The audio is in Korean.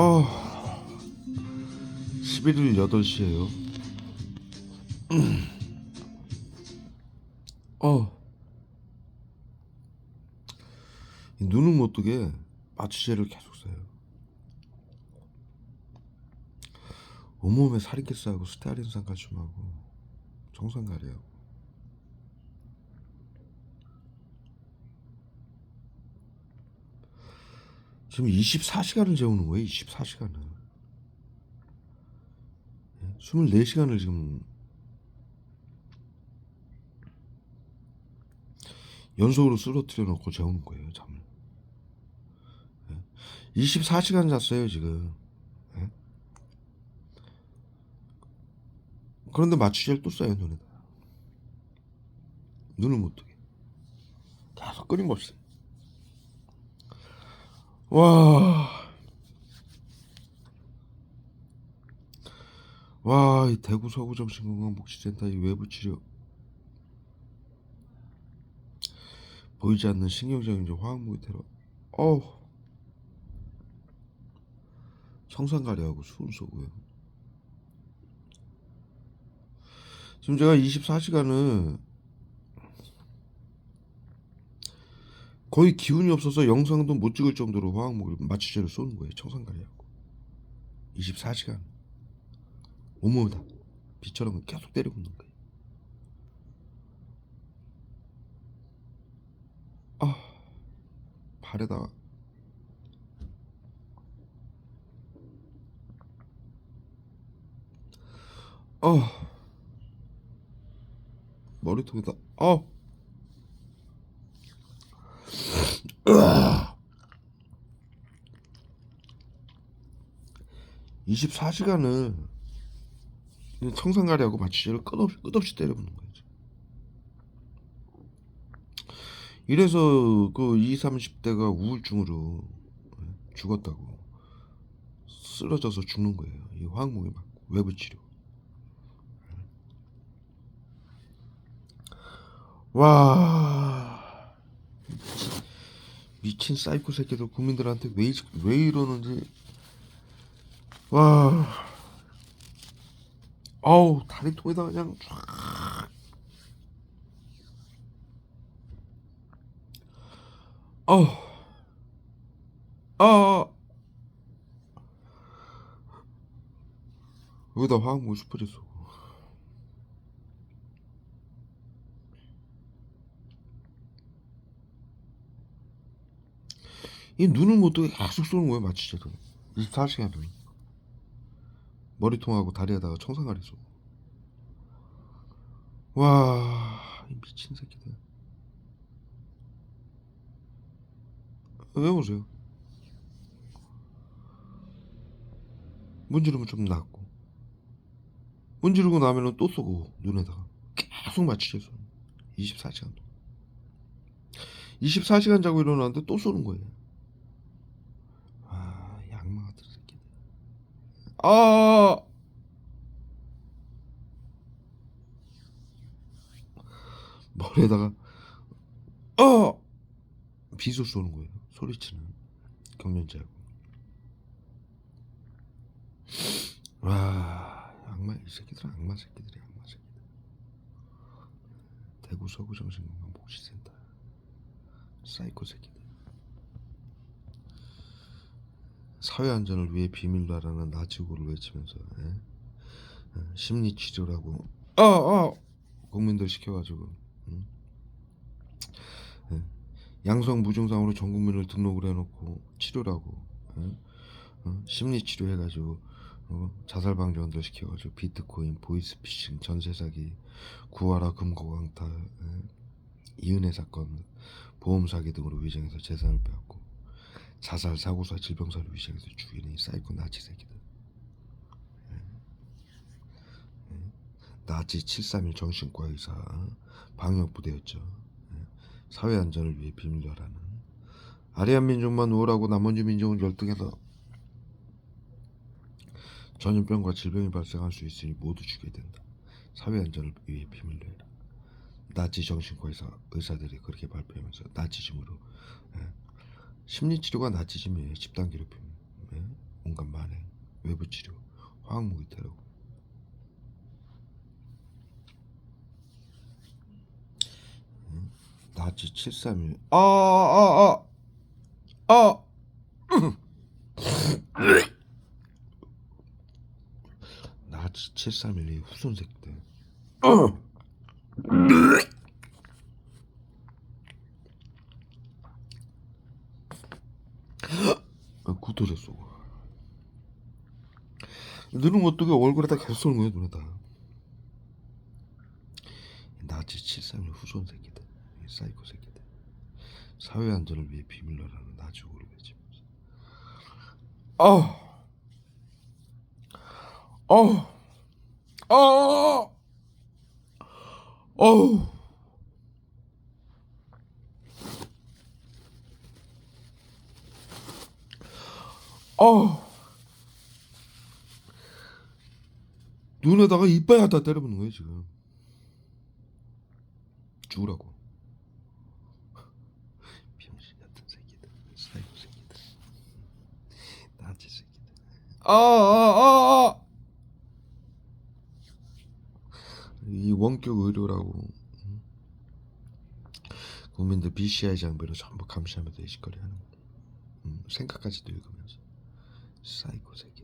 어 11일 8시에요. 어. 이 눈을 못 뜨게 마취제를 계속 써요. 온몸에 살이 끼싸고 스테아린산 칼슘하고 정상가리하 지금 24시간을 재우는 거예요 24시간을. 24시간을 지금. 연속으로 쓰러뜨려 놓고 재우는 거예요 잠을. 24시간 잤어요 지금. 예? 그런데 마취제를 또 써요 눈에다 눈을 못 뜨게. 계속 끊임없이 와, 와, 이 대구 서구 정신건강복지센터 이 외부 치료. 보이지 않는 신경정지 화학무기 테러, 어우, 청산가리하고 수은 쏘고요. 지금 제가 24시간을 거의 기운이 없어서 영상도 못 찍을 정도로 화학목을 마취제를 쏘는 거예요. 청산가리하고. 24시간. 온몸에 다. 비처럼 계속 때리고 있는 거예요. 아 발에다가 어 머리통에다. 어 24시간을 청산가리하고 마취제를 끝없이, 끝없이 때려붓는 거예요. 이래서 그 20, 30대가 우울증으로 죽었다고 쓰러져서 죽는 거예요. 이 화학목에 맞고 외부 치료. 와 미친 사이코 새끼들 국민들한테 왜, 이- 왜 이러는지. 와. 아우 다리 통에다 그냥 쫙. 어우. 아 여기다 화학물 스프레소 이 눈을 못 뜨게 계속 쏘는 거예요 마취제를 24시간을 머리통하고 다리에다가 청산가리 쏘고. 와이 미친 새끼들. 왜 오세요? 문지르면 좀 낫고. 문지르고 나면은 또 쏘고 눈에다가. 계속 마취제 쏘는 24시간 24시간 자고 일어나는데 또 쏘는 거예요 아 양마 같은 새끼들 아 머리에다가 어. 비수 쏘는 거예요 소리치는 경련자고 와 악마 이 새끼들은 악마 새끼들이 악마 새끼들. 대구 서구 정신건강 복지센터. 사이코 새끼들 사회 안전을 위해 비밀로 하라는 나치구를 외치면서 예? 어, 심리 치료라고 어, 어! 국민들 시켜가지고 응? 예? 양성 무증상으로 전 국민을 등록을 해놓고 치료라고 예? 어? 심리 치료 해가지고 어? 자살 방지원들 시켜가지고 비트코인, 보이스피싱, 전세 사기, 구하라 금고 강탈, 예? 이은혜 사건, 보험 사기 등으로 위장해서 재산을 빼앗고 자살, 사고사, 질병사를 위장해서 죽이는 이 사이코 나치 새끼들. 예? 예? 나치 731 정신과 의사 방역 부대였죠. 예? 사회 안전을 위해 비밀로 하라는 아리안 민족만 우월하고 나머지 민족은 열등해서 전염병과 질병이 발생할 수 있으니 모두 죽여야 된다. 사회 안전을 위해 비밀로 해라. 나치 정신과 의사, 의사들이 그렇게 발표하면서 나치즘으로 예. 심리치료가 나치즘이에요. 집단 괴롭힘, 예. 온갖 말. 외부 치료 화학무기 테러 응? 나치 731 아아아 아 아, 나치 731이 후손 새끼들 아, 굳어졌어. 너는 어떻게 얼굴에다 계속 쏘는 거야 눈에다. 나치 73일 후손 새끼들, 이 사이코 새끼들. 사회 안전을 위해 비밀로라는 나주고를 외치면서. 아, 아, 아, 아. 어. 눈에다가 이빨 갖다 때려보는 거예요 지금. 죽으라고. 병신 같은 새끼들, 사이코 새끼들, 나치 새끼들. 아, 아, 아, 아. 이 원격 의료라고 응? 국민들 BCI 장비로 전부 감시하면서 일거리 하는 음, 생각까지도 읽으면서 사이코 새끼들